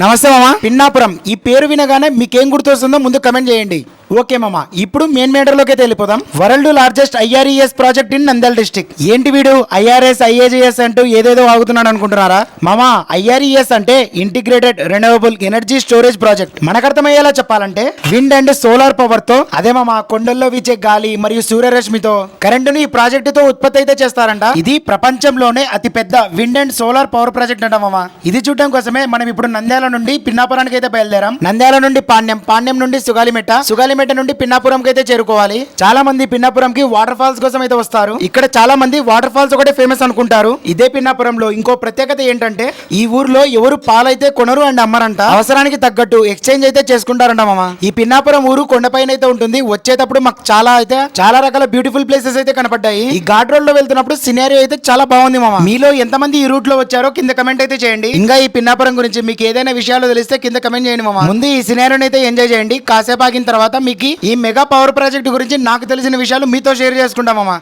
నమస్తే మామ. పిన్నాపురం. ఈ పేరు వినగానే మీకేం గుర్తొస్తుందో ముందు కమెంట్ చేయండి. ఓకే మామ ఇప్పుడు మెయిన్ మేటర్లోకి అయితే వెళ్ళిపోదాం. World largest IRES project in Nandyal district ఏంటి వీడు? ఐఆర్ఎస్ ఐఏజీఎస్ అంటూ ఏదేదో ఆగుతున్నాడు అనుకుంటున్నారా? మామ ఐఆర్ఈఎస్ అంటే integrated renewable energy storage project మనకు అర్థమయ్యేలా చెప్పాలంటే విండ్ అండ్ సోలార్ పవర్తో అదే మామ కొండల్లో వీచే గాలి మరియు సూర్యరశ్మితో కరెంటుని ఈ ప్రాజెక్ట్తో ఉత్పత్తి అయితే చేస్తారంట. ఇది ప్రపంచంలోనే అతి పెద్ద wind and solar power project అంట మామ. ఇది చూడడం కోసమే మనం ఇప్పుడు నంద్యాల నుండి పిన్నాపురానికి అయితే బయలుదేరాం. నంద్యాల నుండి పాణ్యం పాణ్యం నుండి సుగాలిమెట్ట. సుగాలి సుగాలిమెట్ట నుండి పిన్నాపురంకి అయితే చేరుకోవాలి. చాలా మంది పిన్నాపురంకి వాటర్ ఫాల్స్ కోసం అయితే వస్తారు. ఇక్కడ చాలా మంది వాటర్ ఫాల్స్ ఒకటే ఫేమస్ అనుకుంటారు. ఇదే పిన్నాపురంలో ఇంకో ప్రత్యేకత ఏంటంటే ఈ ఊర్లో ఎవరు పాలైతే కొనరు అండ్ అమ్మరంట. అవసరానికి తగ్గట్టు ఎక్స్చేంజ్ అయితే చేసుకుంటారంట మామ. ఈ పిన్నాపురం ఊరు కొండపైన అయితే ఉంటుంది. వచ్చేటప్పుడు మాకు చాలా అయితే చాలా రకాల బ్యూటిఫుల్ ప్లేసెస్ అయితే కనపడ్డాయి. ఈ ఘాట్ రోడ్లో వెళ్తున్నప్పుడు సినేరియో అయితే చాలా బాగుంది మామ. మీలో ఎంతమంది ఈ రూట్లో వచ్చారో కింద కమెంట్ అయితే చేయండి. ఇంకా ఈ పిన్నాపురం గురించి మీకు ఏదైనా విషయాలు తెలిస్తే కింద కమెంట్ చేయండి మామ. ముందు ఈ సినారియోని అయితే ఎంజాయ్ చేయండి. కాసేపు ఆగిన తర్వాత మీకు ఈ మెగా పవర్ ప్రాజెక్ట్ గురించి నాకు తెలిసిన విషయాలు మీతో షేర్ చేసుకుంటామమ్మా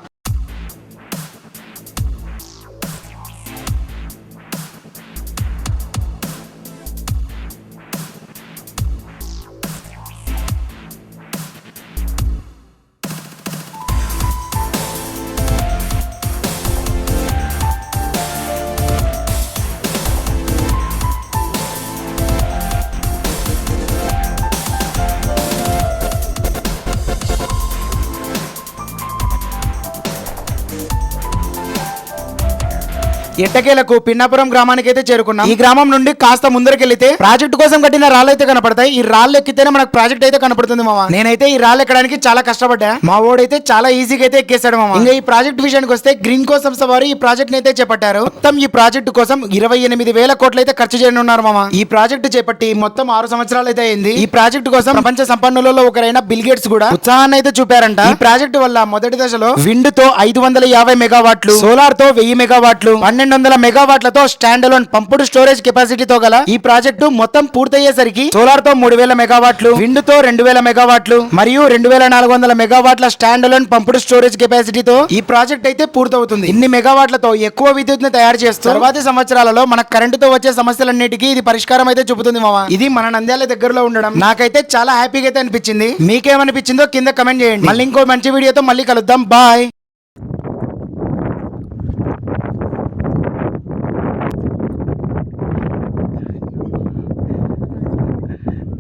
ఎట్టకేలకు పిన్నాపురం గ్రామానికి అయితే చేరుకున్నాం. ఈ గ్రామం నుండి కాస్త ముందరకెళ్తే ప్రాజెక్ట్ కోసం కట్టిన రాళ్ళు అయితే కనపడతాయి. ఈ రాళ్ళు ఎక్కితేనే మనకు ప్రాజెక్ట్ అయితే కనపడుతుంది మామ. నేనైతే ఈ రాళ్ళు ఎక్కడానికి చాలా కష్టపడ్డా. మా ఓడైతే చాలా ఈజీగా అయితే ఎక్కేశాడు మామ. ఇంకా ఈ ప్రాజెక్ట్ విషయానికి వస్తే గ్రీన్ కోసం వారు ఈ ప్రాజెక్ట్ అయితే చేపట్టారు. మొత్తం ఈ ప్రాజెక్ట్ కోసం ఇరవై ఎనిమిది వేల కోట్లు అయితే ఖర్చు చేయనున్నారు మామ. ఈ ప్రాజెక్ట్ చేపట్టి మొత్తం ఆరు సంవత్సరాలు అయితే అయింది. ఈ ప్రాజెక్ట్ కోసం ప్రపంచ సంపన్నులలో ఒకరైన బిల్ గేట్స్ కూడా ఉత్సాహాన్ని అయితే చూపారంట. ఈ ప్రాజెక్ట్ వల్ల మొదటి దశలో విండ్తో ఐదు వందల యాభై మెగావాట్లు సోలార్తో వెయ్యి మెగావాట్లు పన్నెండు వందల మెగావాట్లతో స్టాండ్ అలోన్ పంపుడు స్టోరేజ్ కెపాసిటీతో గల ఈ ప్రాజెక్టు మొత్తం పూర్తయ్యేసరికి సోలార్తో మూడు వేల మెగావాట్లు విండ్తో రెండు వేల మెగావాట్లు మరియు రెండు వేల నాలుగు వందల మెగావాట్ల స్టాండ్ అలోన్ పంపుడు స్టోరేజ్ కెపాసిటీతో ఈ ప్రాజెక్ట్ అయితే పూర్తవుతుంది. ఇన్ని మెగావాట్లతో ఎక్కువ విద్యుత్ని తయారు చేస్తూ తర్వాతి సంవత్సరాలలో మన కరెంటుతో వచ్చే సమస్యలన్నిటికీ ఇది పరిష్కారం అయితే చూపుతుంది మామ ఇది మన నంద్యాల దగ్గరలో ఉండడం నాకైతే చాలా హ్యాపీగా అయితే అనిపించింది. మీకేమనిపించిందో కింద కమెంట్ చేయండి. మళ్ళీ ఇంకో మంచి వీడియోతో మళ్ళీ కలుద్దాం. బాయ్.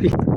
Okay.